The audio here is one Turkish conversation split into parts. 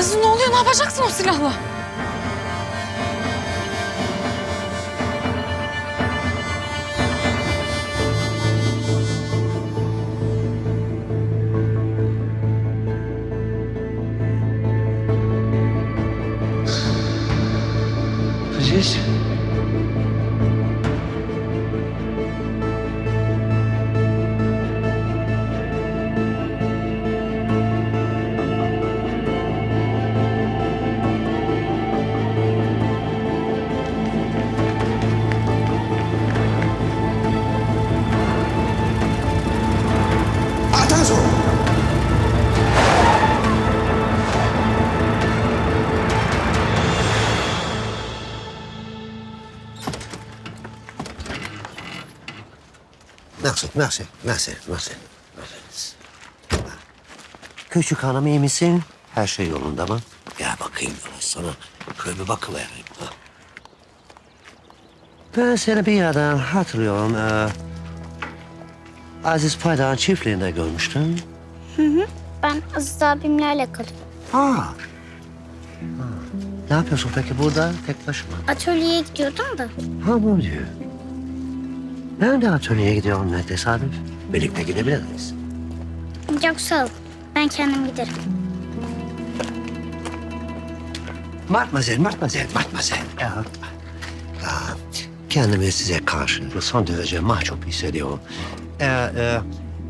Aziz ne oluyor? Ne yapacaksın o silahla? Aziz. Merci, merci, merci, merci. Küçük hanım iyi misin? Her şey yolunda mı? Gel bakayım sana. Şöyle bir bakıvereyim. ha. Ben seni bir yerden hatırlıyorum. Ee, Aziz Paydar'ın çiftliğinde görmüştüm. Ben Aziz abimle alakalı. Ha. ha. Ne yapıyorsun peki burada tek başına? Atölyeye gidiyordum da. Ha bu diyor. Ben de atölyeye gidiyorum ne tesadüf. Birlikte gidebilir miyiz? Yok sağ ol. Ben kendim giderim. Mademoiselle, mademoiselle, mademoiselle. Ya, ya, kendimi size karşı son derece mahcup hissediyorum. Eğer e,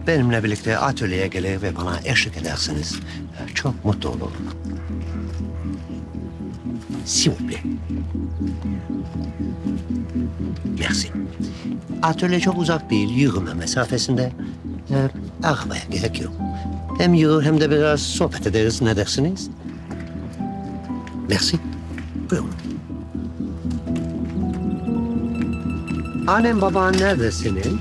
benimle birlikte atölyeye gelir ve bana eşlik ederseniz e, çok mutlu olurum. S'il vous plaît. Merci. Atölye çok uzak değil, yürüme mesafesinde. E, arabaya gerek yok. Hem yürür hem de biraz sohbet ederiz. Ne dersiniz? Merci. Buyurun. Annem baban nerede senin?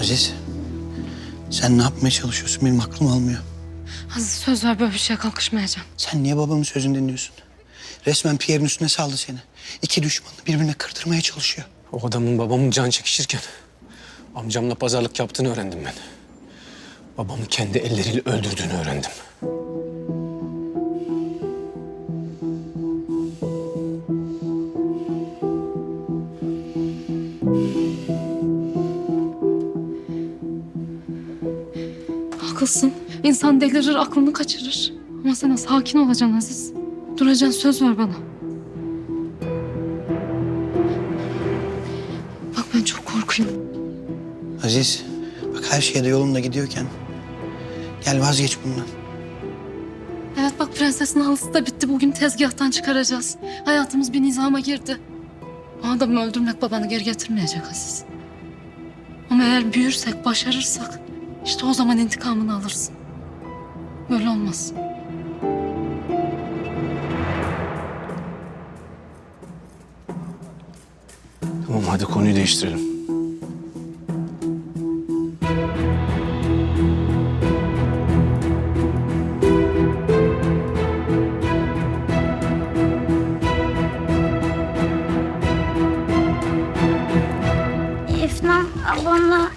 Aziz. Sen ne yapmaya çalışıyorsun? Benim aklım almıyor. Aziz söz ver böyle bir şeye kalkışmayacağım. Sen niye babamın sözünü dinliyorsun? Resmen Pierre'in üstüne saldı seni. İki düşmanı birbirine kırdırmaya çalışıyor. O adamın babamın can çekişirken amcamla pazarlık yaptığını öğrendim ben. Babamı kendi elleriyle öldürdüğünü öğrendim. Haklısın. İnsan delirir, aklını kaçırır. Ama sen sakin olacaksın Aziz. Duracaksın, söz ver bana. Bak ben çok korkuyorum. Aziz, bak her şey de yolunda gidiyorken gel vazgeç bundan. Evet bak prensesin halısı da bitti. Bugün tezgahtan çıkaracağız. Hayatımız bir nizama girdi. O adamı öldürmek babanı geri getirmeyecek Aziz. Ama eğer büyürsek, başarırsak işte o zaman intikamını alırsın. Böyle olmaz. Tamam hadi konuyu değiştirelim. Efnan ablamla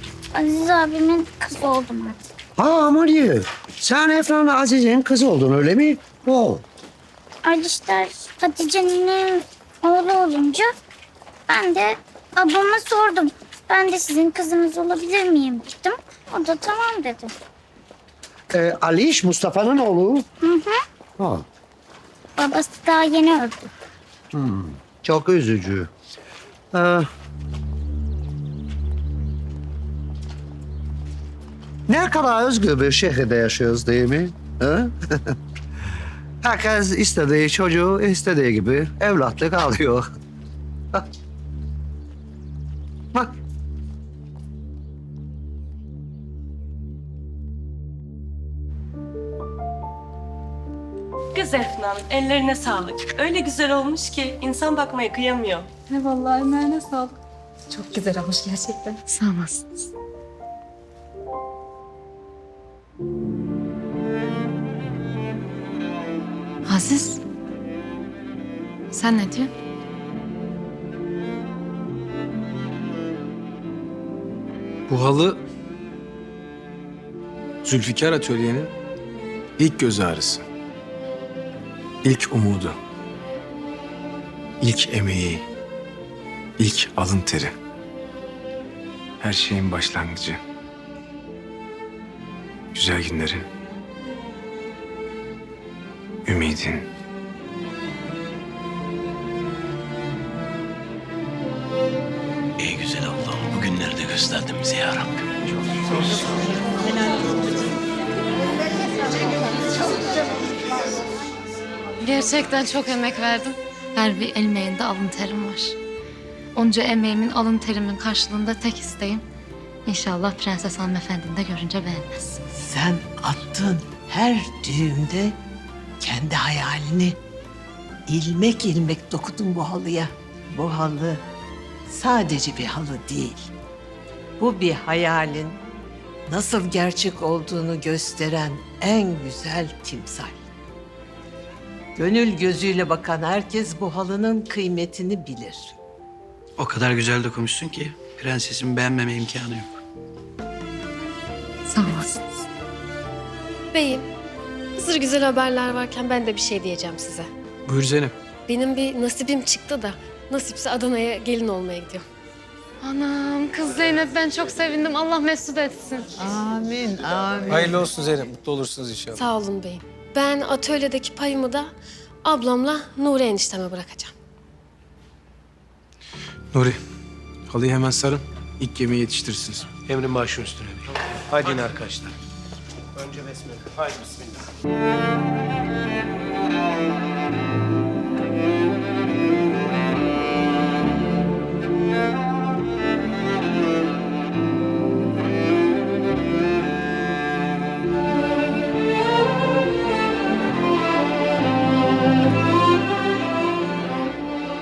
Aziz abimin kızı oldum artık. Ha Dieu. Sen Efran'la Aziz'in kızı oldun öyle mi? Oh. Alişler Hatice'nin oğlu olunca ben de ablama sordum. Ben de sizin kızınız olabilir miyim dedim. O da tamam dedi. Ee, Aliş Mustafa'nın oğlu. Hı hı. Ha, Babası daha yeni öldü. çok üzücü. Ee, ne kadar özgür bir şehirde yaşıyoruz değil mi? Ha? Herkes istediği çocuğu istediği gibi evlatlık alıyor. Bak. Kız Efna. Defne Hanım. Ellerine sağlık. Öyle güzel olmuş ki insan bakmaya kıyamıyor. Ne vallahi emeğine sağlık. Çok güzel olmuş gerçekten. Sağ olasınız. Aziz. Sen ne diyorsun? Bu halı Zülfikar Atölye'nin ilk göz ağrısı. İlk umudu. ilk emeği. ilk alın teri. Her şeyin başlangıcı. Güzel günlerin. Ümidin. Ey güzel Allah'ım bugünleri de gösterdin bize ya Rabbi. Gerçekten çok emek verdim. Her bir emeğinde alın terim var. Onca emeğimin, alın terimin karşılığında tek isteğim... ...inşallah Prenses Hanımefendi'ni de görünce beğenmez. Sen attığın her düğümde kendi hayalini ilmek ilmek dokudun bu halıya. Bu halı sadece bir halı değil. Bu bir hayalin nasıl gerçek olduğunu gösteren en güzel timsal. Gönül gözüyle bakan herkes bu halının kıymetini bilir. O kadar güzel dokunmuşsun ki prensesin beğenmeme imkanı yok. Sağ olasınız. Beyim, hazır güzel haberler varken ben de bir şey diyeceğim size. Buyur Zeynep. Benim bir nasibim çıktı da nasipse Adana'ya gelin olmaya gidiyorum. Anam kız Zeynep ben çok sevindim. Allah mesut etsin. Amin, amin. Hayırlı olsun Zeynep. Mutlu olursunuz inşallah. Sağ olun beyim. Ben atölyedeki payımı da ablamla Nuri enişteme bırakacağım. Nuri, halıyı hemen sarın. İlk yemeği yetiştirirsiniz. Emrin başın üstüne. Haydi yine arkadaşlar. Önce besmele. Haydi bismillah.